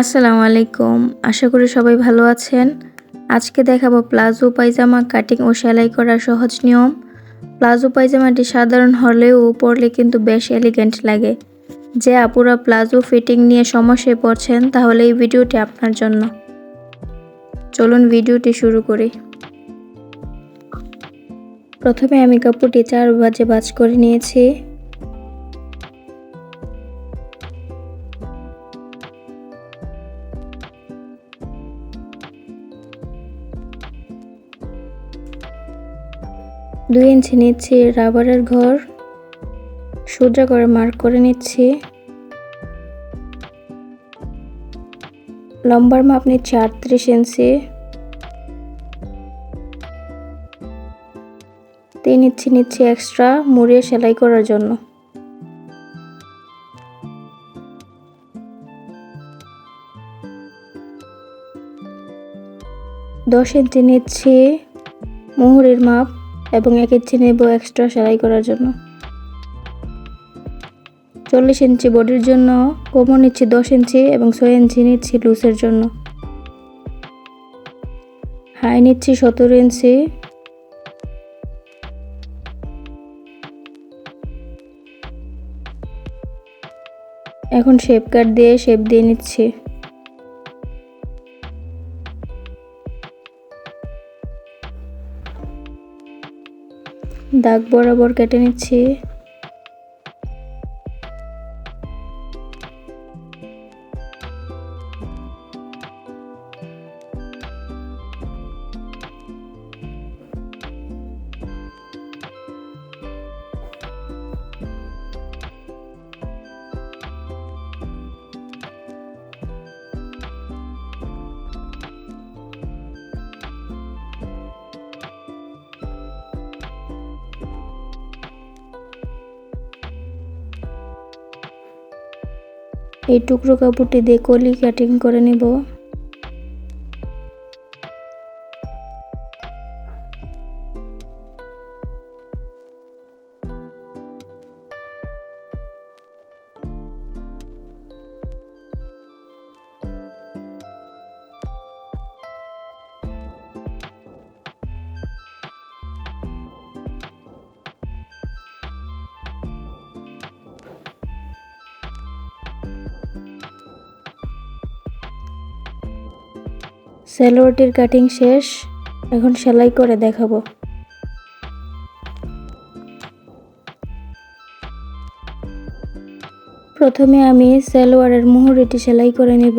আসসালামু আলাইকুম। আশা করি সবাই ভালো আছেন। আজকে দেখাবো প্লাজো পায়জামা কাটিং ও সেলাই করার সহজ নিয়ম। প্লাজো পায়জামাটি সাধারণ হলেও পরলে কিন্তু বেশ এলিগেন্ট লাগে। যে আপুরা প্লাজো ফিটিং নিয়ে সমস্যায় পড়ছেন, তাহলে এই ভিডিওটি আপনার জন্য। চলুন ভিডিওটি শুরু করি। প্রথমে আমি কাপড়টি চার বাজে বাজ করে নিয়েছি। দুই ইঞ্চি নিচ্ছি রাবারের ঘর। সোজা করে মার্ক করে নিচ্ছি। লম্বার মাপ নিচ্ছি আটত্রিশ ইঞ্চি। তিন ইঞ্চি নিচ্ছি এক্সট্রা মুড়িয়ে সেলাই করার জন্য। দশ ইঞ্চি নিচ্ছি মুহুরির মাপ। এবং এক ইঞ্চি নেব এক্সট্রা সেলাই করার জন্য। চল্লিশ ইঞ্চি বডির জন্য, কোমর নিচ্ছি দশ ইঞ্চি এবং ছয় ইঞ্চি নিচ্ছি লুসের জন্য। হাই নিচ্ছি সতেরো ইঞ্চি। এখন শেপ কাট দিয়ে শেপ দিয়ে নিচ্ছি। দাগ বরাবর কেটে নিচ্ছি। এই টুকরো কাপড়টি দিয়ে কলি কাটিং করে নেব। সালোয়ারটির কাটিং শেষ। এখন সেলাই করে দেখাবো। প্রথমে আমি সেলোয়ারের মুহুরিটি সেলাই করে নেব।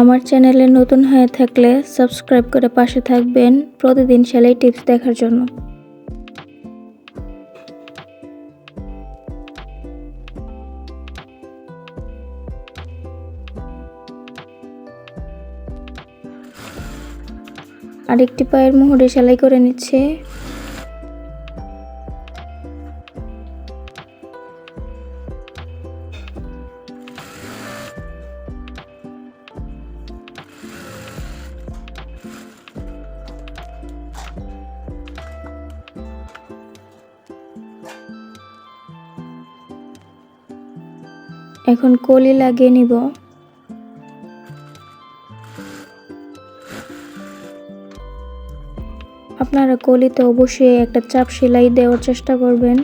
আমার চ্যানেলে নতুন হয়ে থাকলে সাবস্ক্রাইব করে পাশে থাকবেন প্রতিদিন সেলাই টিপস দেখার জন্য। আরেকটি পায়ের মুহুরে সেলাই করে নিচ্ছে। এখন কলি লাগিয়ে নিব। আপনারা কলিতে অবশ্যই একটা চাপ সেলাই দেওয়ার চেষ্টা করবেন।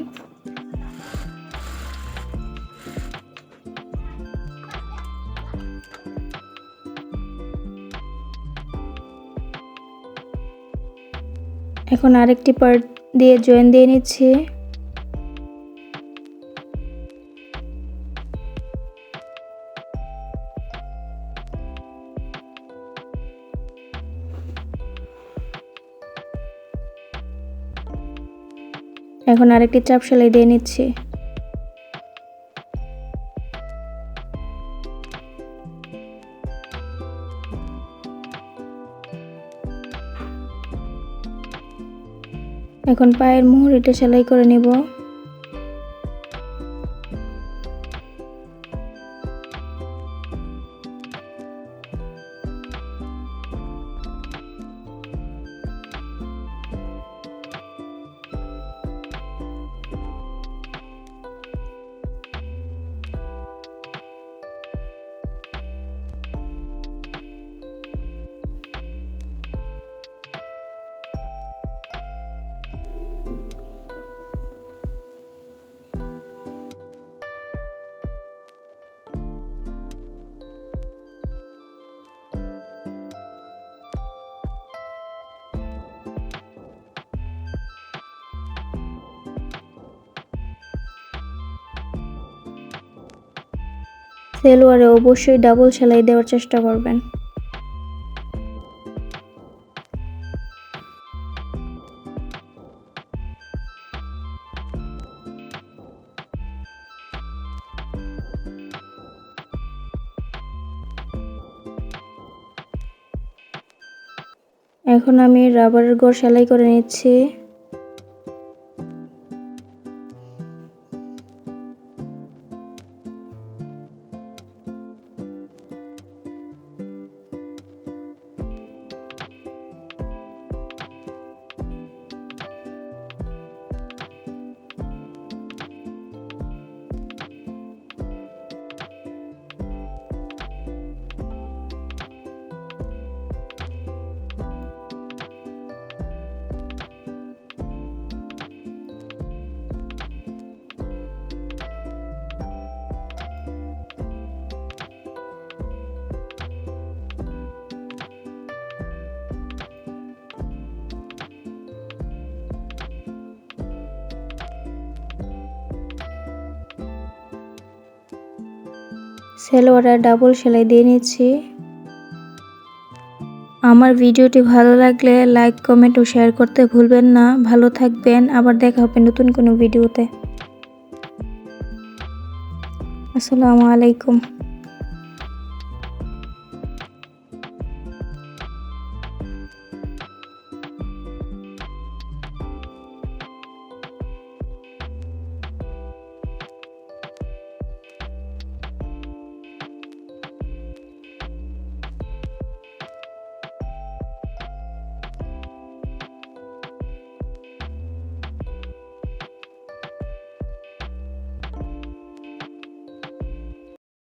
এখন আরেকটি পার্ট দিয়ে জয়েন দিয়ে নিচ্ছি। এখন আরেকটি চাপ সেলাই দিয়ে নিচ্ছি। এখন পায়ের মুহুরিটা সেলাই করে নেব। সেলোয়ারে অবশ্যই ডাবল সেলাই দেওয়ার চেষ্টা করবেন। এখন আমি রাবারের গড় সেলাই করে নিচ্ছি। সেলোয়ারে ডাবল সেলাই দিয়ে নিচ্ছি। আমার ভিডিওটি ভালো লাগলে লাইক, কমেন্ট ও শেয়ার করতে ভুলবেন না। ভালো থাকবেন। আবার দেখা হবে নতুন কোনো ভিডিওতে। আসসালামু আলাইকুম।